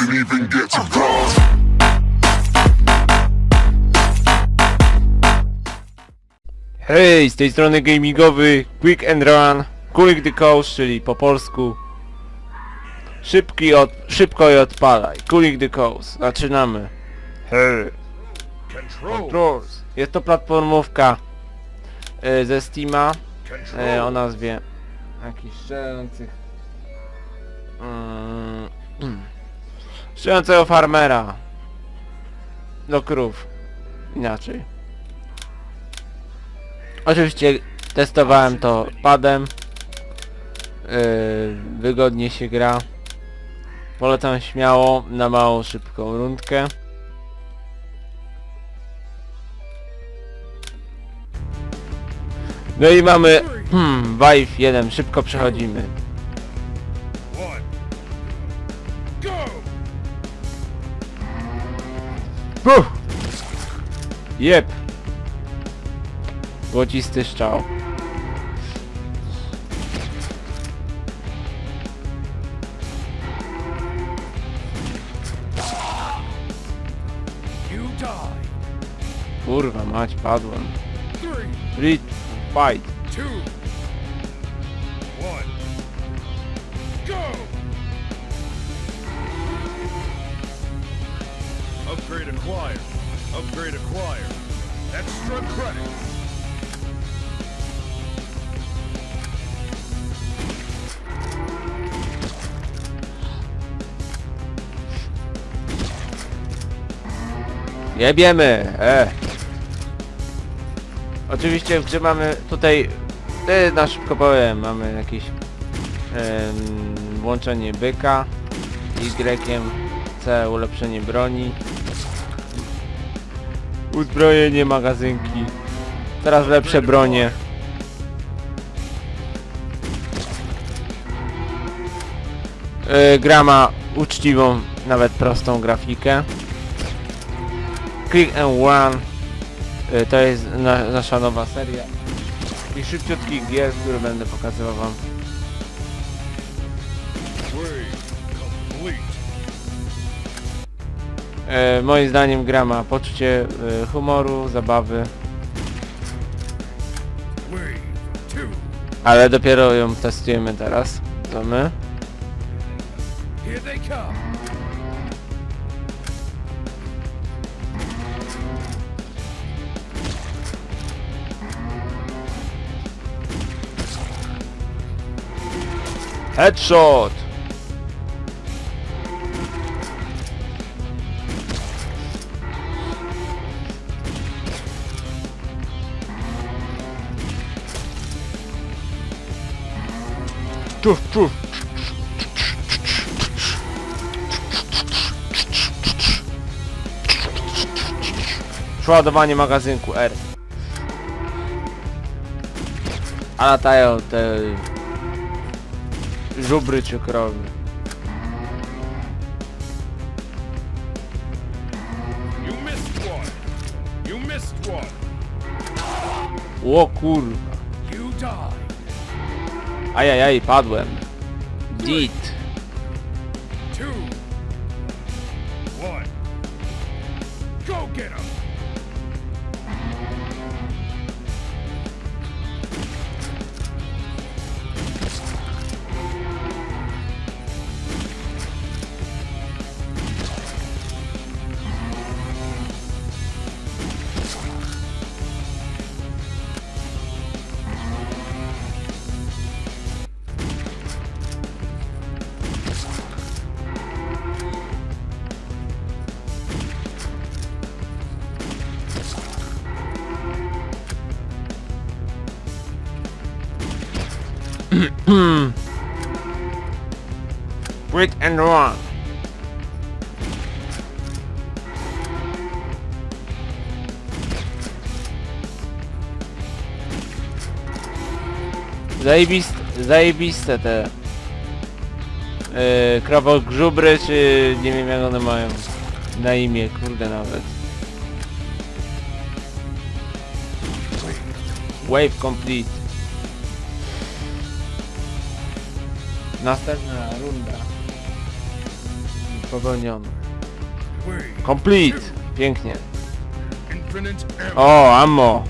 didn't even get to cross. Hej, z tej strony gamingowy Quick and Run, Quick the Coast, czyli po polsku. Szybki od, szybko i odpalaj, Quick the Coast, zaczynamy. Hej, Controls. Jest to platformówka y, ze Steama. Y, o nazwie. Jakichś strzelających mm, strzelającego farmera do krów inaczej Oczywiście testowałem to padem. Yy, wygodnie się gra. Polecam śmiało na małą, szybką rundkę. No i mamy hmm, Vive 1, szybko przechodzimy. Puh! Jep! Złocisty die. Kurwa mać, padłem. Three, fight. two, Acquired. Upgrade acquired. Extra credits. Jebiemy! E. Oczywiście w mamy tutaj e, na szybko powiem, mamy jakieś łączenie byka Y, C ulepszenie broni uzbrojenie magazynki. Teraz lepsze bronie. E, gra ma uczciwą, nawet prostą grafikę. Click and Run. Y, to jest na, nasza nowa seria. I szybciutkich gier, które będę pokazywał wam. E, moim zdaniem gra ma poczucie e, humoru, zabawy, ale dopiero ją testujemy teraz. To my. Headshot! Czuf. Przeładowanie magazynku R. A latają te żubry czy krowy. O kurwa. Ajajaj, padłem. Dit. Two. One. Go get him. Run. Zajebiste, zajebiste te yy, krowogrzubry, czy nie wiem jak one mają na imię, kurde nawet. Wave complete. Następna runda. Popełniony. Complete! Pięknie. O, ammo!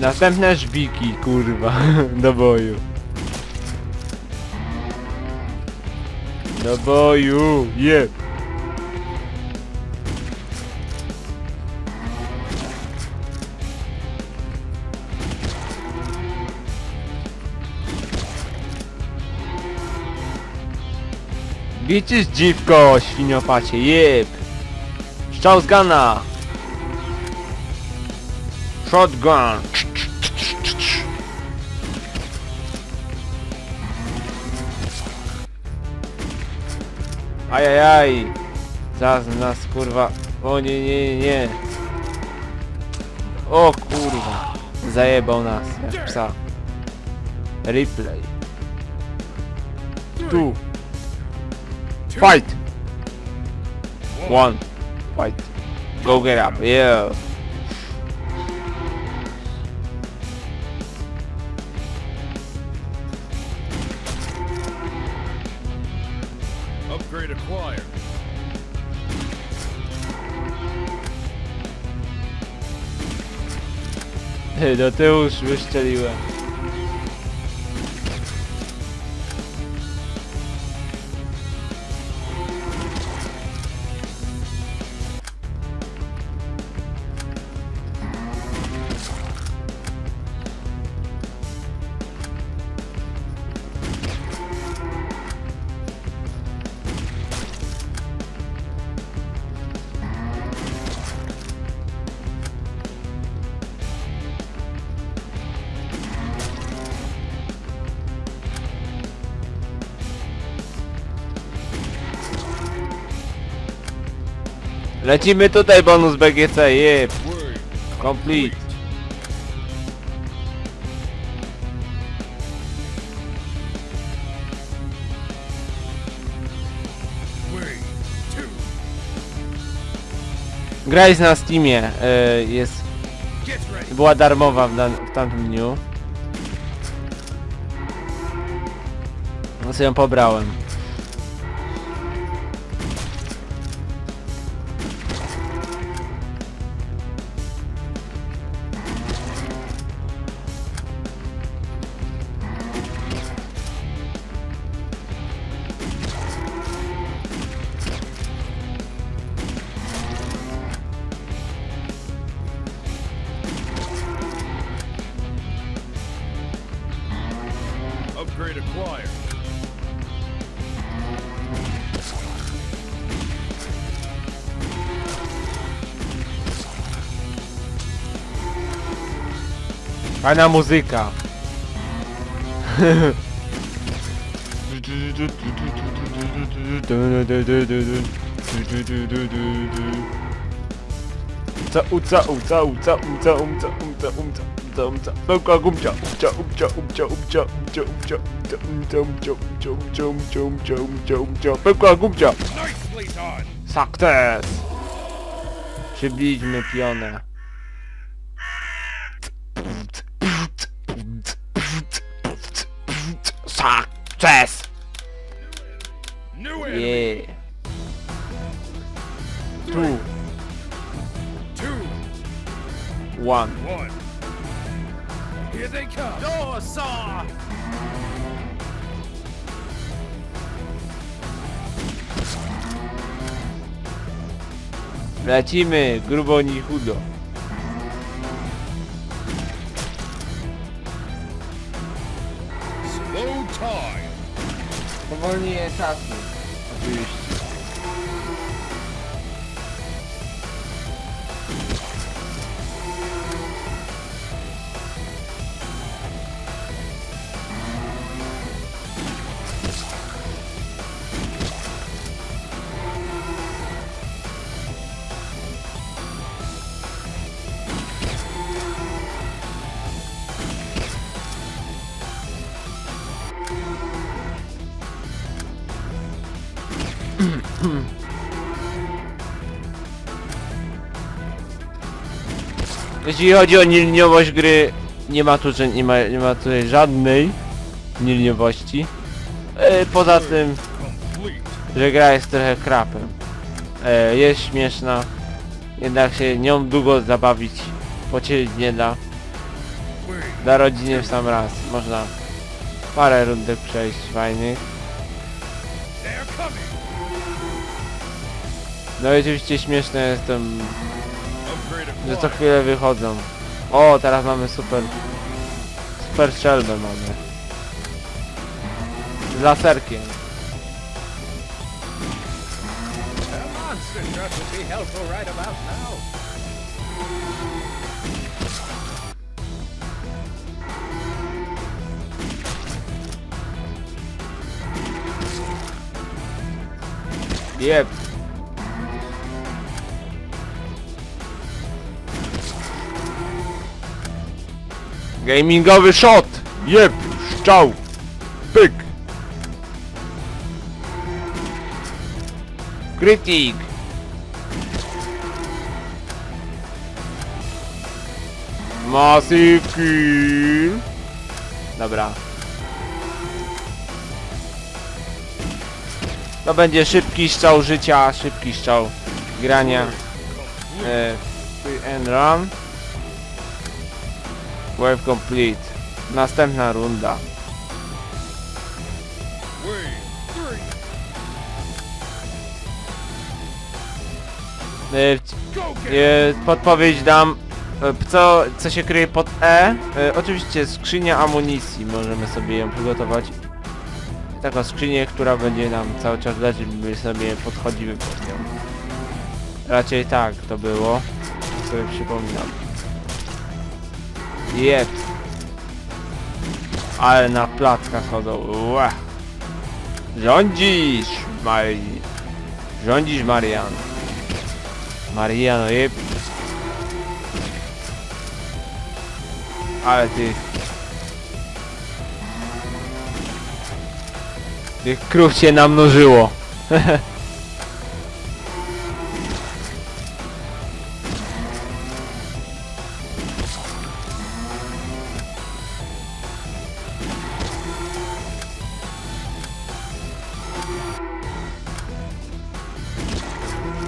Następne żbiki, kurwa, do boju. Do boju, je! Widzisz dziwko, świniopacie, jeb! Strzał z gana! Shotgun! Ajajaj! Zaraz nas kurwa... O nie, nie, nie! O kurwa! Zajebał nas, jak psa. Replay. Tu! Fight! One! Fight! Go get up, yeah! Upgrade acquired. Ty, do tyłu już wyszczeliłem. Lecimy tutaj bonus BGC, jeb! Complete. Three. Two. Gra jest na Steamie, e, jest, była darmowa w, w tamtym dniu. No sobie ją pobrałem. Fajna muzyka. Uca, uca, uca, uca, uca, umca, umca, umca, umca, umca, pełka gumcia, umcia, umcia, umcia, umcia, umcia, umcia, umcia, umcia, umcia, umcia, umcia, umcia, umcia, umcia, pełka gumcia. Sukces! Przybliźmy pionę. Enemy. Yeah. Two, Two. one. One. Here they come. Door saw! Lecimy, grubo ni chudo. Powolni czasu. Oczywiście. Jeśli chodzi o nieliniowość gry, nie ma tu, nie ma, nie ma tutaj żadnej liniowności. E, poza tym, że gra jest trochę krapem. E, jest śmieszna, jednak się nią długo zabawić, pocieszyć nie da. Dla rodziny w sam raz. Można parę rundek przejść fajnych. No i oczywiście śmieszne jest że co chwilę wychodzą. O, teraz mamy super... Super strzelbę mamy. Z laserkiem. A Gamingowy shot! Jeb! Szczał! Pyk! Krytik! Massive kill! Dobra. To będzie szybki strzał życia, szybki strzał grania. E, and run. Wave complete. Następna runda. Podpowiedź dam. E, co, co się kryje pod E? E, oczywiście skrzynia amunicji. Możemy sobie ją przygotować. Taką skrzynię, która będzie nam cały czas lecieć, my sobie podchodzimy pod nią. Raczej tak to było. Sobie przypominam. Jep. Ale na plackach chodzą. Ła. Rządzisz, Mari. Rządzisz, Marian. Mariano, jeb. Ale ty... Tych krów się namnożyło.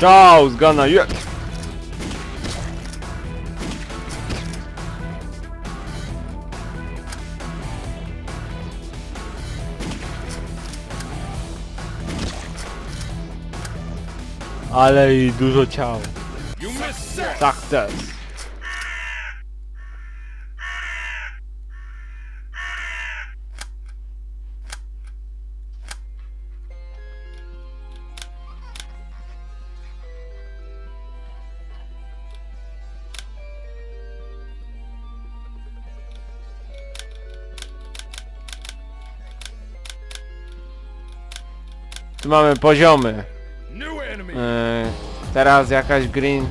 Ciao, zgana, je! Ale i dużo ciał. Success. Mamy poziomy. Yy, teraz jakaś green.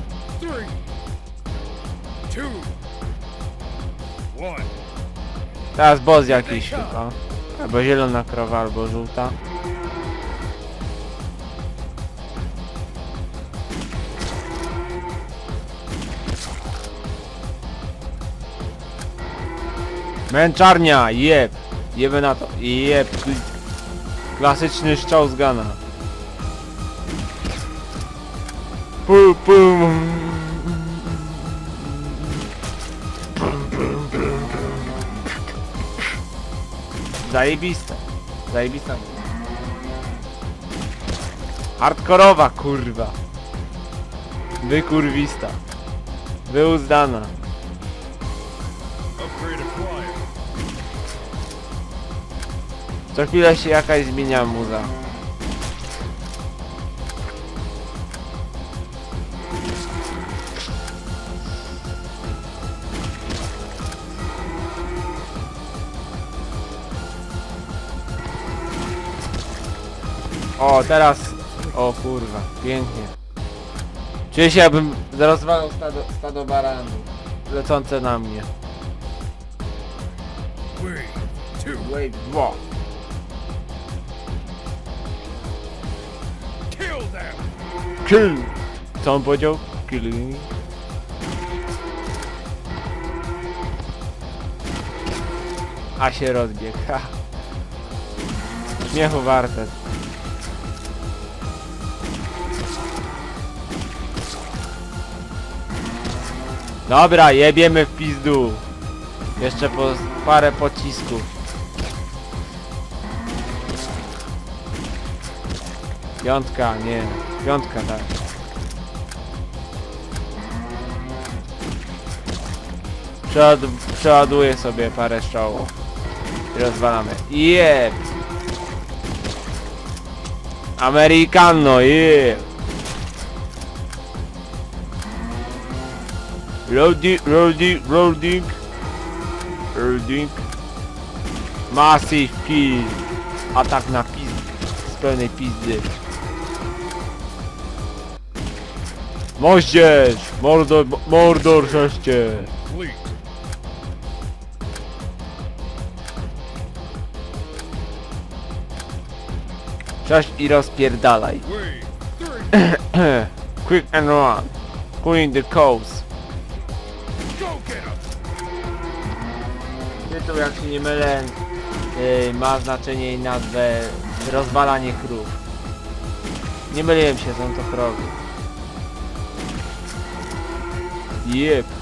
Teraz boss jakiś chyba. Albo zielona krowa, albo żółta. Męczarnia, jeb! Jeby na to, jeb! Klasyczny strzał z gana. Pu, pum. Zajebiste. Zajebista. Hardkorowa kurwa. Wykurwista. Wyuzdana. Co chwilę się jakaś zmienia muza. O, teraz... O kurwa, pięknie. Czuję się jakbym rozwalał stado, stado baranów. Lecące na mnie. Wave 2. Kill! Co on powiedział? Kill. A się rozbiegł, ha. Śmiechu warte. Dobra, jebiemy w pizdu. Jeszcze po parę pocisków. Piątka, nie. Piątka, tak. Przeład przeładuję sobie parę strzałów. I rozwalamy. Jeb! Americano, jeb! Loading, loading, loading. Loading. Massive kill. Atak na pizd. Z pełnej pizdy. Moździerz! Mordor, mordor! Fleet. Cześć i rozpierdalaj. Quick and run. Cooling the coast. Tytuł, jak się nie mylę, yy, ma znaczenie i nazwę Rozwalanie krów. Nie myliłem się, są to krowy. Jep.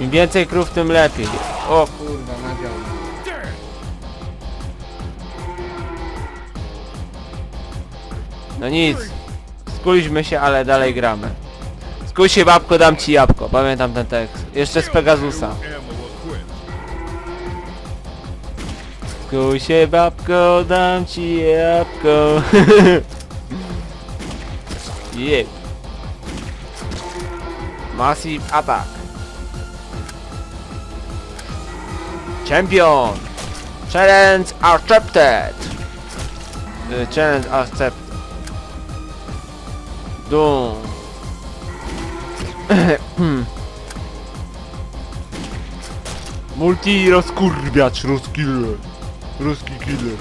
Im więcej krów, tym lepiej. O kurwa, nadział. No nic. Skuliśmy się, ale dalej gramy. Skuj się babko, dam ci jabłko. Pamiętam ten tekst. Jeszcze z Pegasusa. Skuj się babko, dam ci jabłko. Jeb. Massive attack. Champion. Challenge accepted. Y, Challenge accepted. Dum. Multi rozkurwiacz, rozkiller. Ruski killer.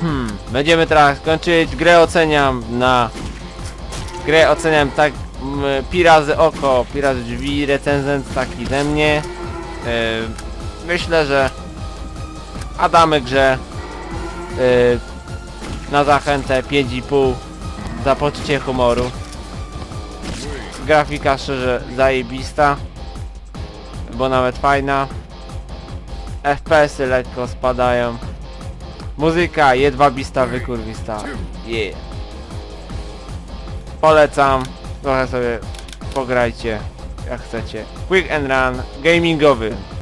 Hmm, będziemy teraz kończyć. Grę oceniam na... Grę oceniam tak mm, pi razy oko, pi razy drzwi, recenzent taki ze mnie. Yy, myślę, że... A damy grze yy, na zachętę 5,5 za poczucie humoru. Grafika szczerze zajebista, bo nawet fajna. FPS-y lekko spadają. Muzyka jedwabista, wykurwista. Yeah. Polecam. Trochę sobie pograjcie jak chcecie. Quick and run gamingowy.